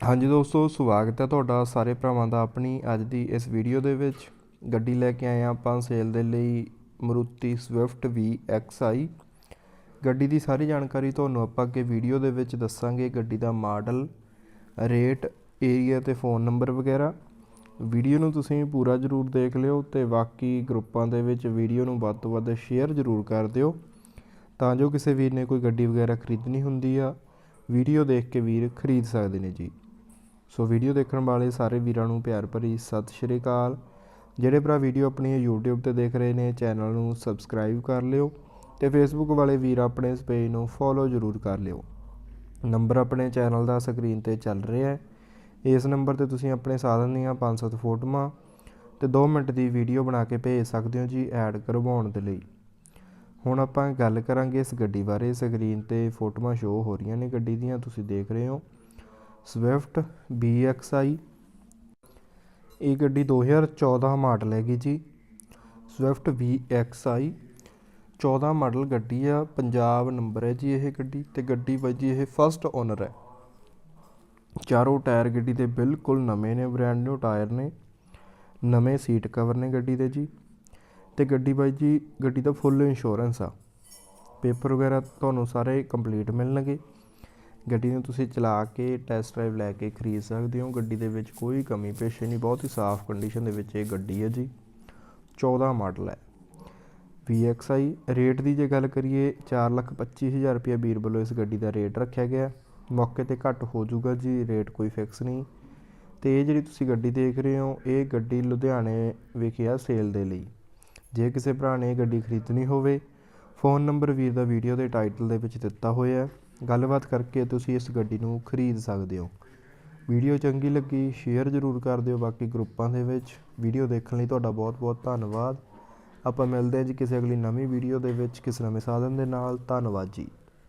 ਹਾਂਜੀ ਦੋਸਤੋ, ਸਵਾਗਤ ਹੈ ਤੁਹਾਡਾ ਸਾਰੇ ਭਰਾਵਾਂ ਦਾ ਆਪਣੀ ਅੱਜ ਦੀ ਇਸ ਵੀਡੀਓ ਦੇ ਵਿੱਚ। ਗੱਡੀ ਲੈ ਕੇ ਆਏ ਹਾਂ ਆਪਾਂ ਸੇਲ ਦੇ ਲਈ ਮਰੂਤੀ ਸਵਿਫਟ VXI ਗੱਡੀ ਦੀ ਸਾਰੀ ਜਾਣਕਾਰੀ ਤੁਹਾਨੂੰ ਆਪਾਂ ਅੱਗੇ ਵੀਡੀਓ ਦੇ ਵਿੱਚ ਦੱਸਾਂਗੇ। ਗੱਡੀ ਦਾ ਮਾਡਲ ਰੇਟ ਏਰੀਆ ਤੇ ਫੋਨ ਨੰਬਰ ਵਗੈਰਾ। ਵੀਡੀਓ ਨੂੰ ਤੁਸੀਂ ਪੂਰਾ ਜ਼ਰੂਰ ਦੇਖ ਲਿਓ ਤੇ ਬਾਕੀ ਗਰੁੱਪਾਂ ਦੇ ਵਿੱਚ ਵੀਡੀਓ ਨੂੰ ਵੱਧ ਤੋਂ ਵੱਧ ਸ਼ੇਅਰ ਜ਼ਰੂਰ ਕਰ ਦਿਓ। ਤਾਂ ਜੋ ਕਿਸੇ ਵੀਰ ਨੇ ਕੋਈ ਗੱਡੀ ਵਗੈਰਾ ਖਰੀਦਣੀ ਹੁੰਦੀ ਆ ਵੀਡੀਓ ਦੇਖ ਕੇ ਵੀਰ ਖਰੀਦ ਸਕਦੇ ਨੇ ਜੀ। ਸੋ ਵੀਡੀਓ ਦੇਖਣ ਵਾਲੇ ਸਾਰੇ ਵੀਰਾਂ ਨੂੰ ਪਿਆਰ ਭਰੀ ਸਤਿ ਸ਼੍ਰੀ ਅਕਾਲ। ਜਿਹੜੇ ਭਰਾ ਵੀਡੀਓ ਆਪਣੀ YouTube ਤੇ ਦੇਖ ਰਹੇ ਨੇ, ਚੈਨਲ ਨੂੰ ਸਬਸਕ੍ਰਾਈਬ ਕਰ ਲਿਓ ਤੇ Facebook ਵਾਲੇ ਵੀਰ ਆਪਣੇ ਇਸ ਪੇਜ ਨੂੰ ਫੋਲੋ ਜ਼ਰੂਰ ਕਰ ਲਿਓ। ਨੰਬਰ ਆਪਣੇ ਚੈਨਲ ਦਾ ਸਕਰੀਨ ਤੇ ਚੱਲ ਰਿਹਾ ਹੈ। ਇਸ ਨੰਬਰ ਤੇ ਤੁਸੀਂ ਆਪਣੇ ਸਾਧਨ ਦੀਆਂ 5-7 ਫੋਟੋਆਂ ਤੇ 2 ਮਿੰਟ ਦੀ ਵੀਡੀਓ ਬਣਾ ਕੇ ਭੇਜ ਸਕਦੇ ਹੋ ਜੀ ਐਡ ਕਰਵਾਉਣ ਦੇ ਲਈ। ਹੁਣ ਆਪਾਂ ਗੱਲ ਕਰਾਂਗੇ ਇਸ ਗੱਡੀ ਬਾਰੇ। ਸਕਰੀਨ ਤੇ ਫੋਟੋਆਂ ਸ਼ੋ ਹੋ ਰਹੀਆਂ ਨੇ ਗੱਡੀ ਦੀਆਂ, ਤੁਸੀਂ ਦੇਖ ਰਹੇ ਹੋ। ਸਵਿਫਟ BXI ਇਹ ਗੱਡੀ 2014 ਮਾਡਲ ਹੈਗੀ ਜੀ। ਸਵਿਫਟ VXI 14 ਮਾਡਲ ਗੱਡੀ ਆ, ਪੰਜਾਬ ਨੰਬਰ ਹੈ ਜੀ ਇਹ ਗੱਡੀ ਤੇ ਗੱਡੀ ਬਾਈ ਜੀ ਇਹ ਫਸਟ ਓਨਰ ਹੈ। ਚਾਰੋਂ ਟਾਇਰ ਗੱਡੀ ਦੇ ਬਿਲਕੁਲ ਨਵੇਂ ਨੇ ਬ੍ਰਾਂਡ ਨਿਊ ਟਾਇਰ ਨੇ। ਨਵੇਂ ਸੀਟ ਕਵਰ ਨੇ ਗੱਡੀ ਦੇ ਜੀ। ਤੇ ਗੱਡੀ ਬਾਈ ਜੀ, ਗੱਡੀ ਦਾ ਫੁੱਲ ਇੰਸ਼ੋਰੈਂਸ ਆ। ਪੇਪਰ ਵਗੈਰਾ ਤੁਹਾਨੂੰ ਸਾਰੇ ਕੰਪਲੀਟ ਮਿਲਣਗੇ। ਗੱਡੀ ਨੂੰ ਤੁਸੀਂ ਚਲਾ ਕੇ ਟੈਸਟ ਡਰਾਈਵ ਲੈ ਕੇ ਖਰੀਦ ਸਕਦੇ ਹੋ। ਗੱਡੀ ਦੇ ਵਿੱਚ ਕੋਈ ਕਮੀ, ਪੇਸ਼ੀ ਨਹੀਂ, ਬਹੁਤ ਹੀ ਸਾਫ਼ ਕੰਡੀਸ਼ਨ ਦੇ ਵਿੱਚ ਇਹ ਗੱਡੀ ਹੈ ਜੀ। 14 ਮਾਡਲ ਹੈ। VXI ਰੇਟ ਦੀ ਜੇ ਗੱਲ ਕਰੀਏ 425000 ਰੁਪਏ ਵੀਰ ਵੱਲੋਂ ਇਸ ਗੱਡੀ ਦਾ ਰੇਟ ਰੱਖਿਆ ਗਿਆ। ਮੌਕੇ ਤੇ ਘੱਟ ਹੋ ਜਾਊਗਾ ਜੀ ਰੇਟ ਕੋਈ ਫਿਕਸ ਨਹੀਂ। ਤੇ ਇਹ ਜਿਹੜੀ ਤੁਸੀਂ ਗੱਡੀ ਦੇਖ ਰਹੇ ਹੋ, ਇਹ ਗੱਡੀ ਲੁਧਿਆਣੇ ਵਿਖੇ ਆ ਸੇਲ ਦੇ ਲਈ। ਜੇ ਕਿਸੇ ਭਰਾ ਨੇ ਇਹ ਗੱਡੀ ਖਰੀਦਣੀ ਹੋਵੇ ਫੋਨ ਨੰਬਰ ਵੀਰ ਦਾ ਵੀਡੀਓ ਦੇ ਟਾਈਟਲ ਦੇ ਵਿੱਚ ਦਿੱਤਾ ਹੋਇਆ ਹੈ। ਗੱਲਬਾਤ ਕਰਕੇ ਤੁਸੀਂ ਇਸ ਗੱਡੀ ਨੂੰ ਖਰੀਦ ਸਕਦੇ ਹੋ। ਵੀਡੀਓ ਚੰਗੀ ਲੱਗੀ, ਸ਼ੇਅਰ ਜ਼ਰੂਰ ਕਰ ਦਿਓ ਬਾਕੀ ਗਰੁੱਪਾਂ ਦੇ ਵਿੱਚ। ਵੀਡੀਓ ਦੇਖਣ ਲਈ ਤੁਹਾਡਾ ਬਹੁਤ ਬਹੁਤ ਧੰਨਵਾਦ। ਆਪਾਂ ਮਿਲਦੇ ਹਾਂ ਜੀ ਕਿਸੇ ਅਗਲੀ ਨਵੀਂ ਵੀਡੀਓ ਦੇ ਵਿੱਚ ਕਿਸੇ ਨਵੇਂ ਸਾਧਨ ਦੇ ਨਾਲ। ਧੰਨਵਾਦ ਜੀ।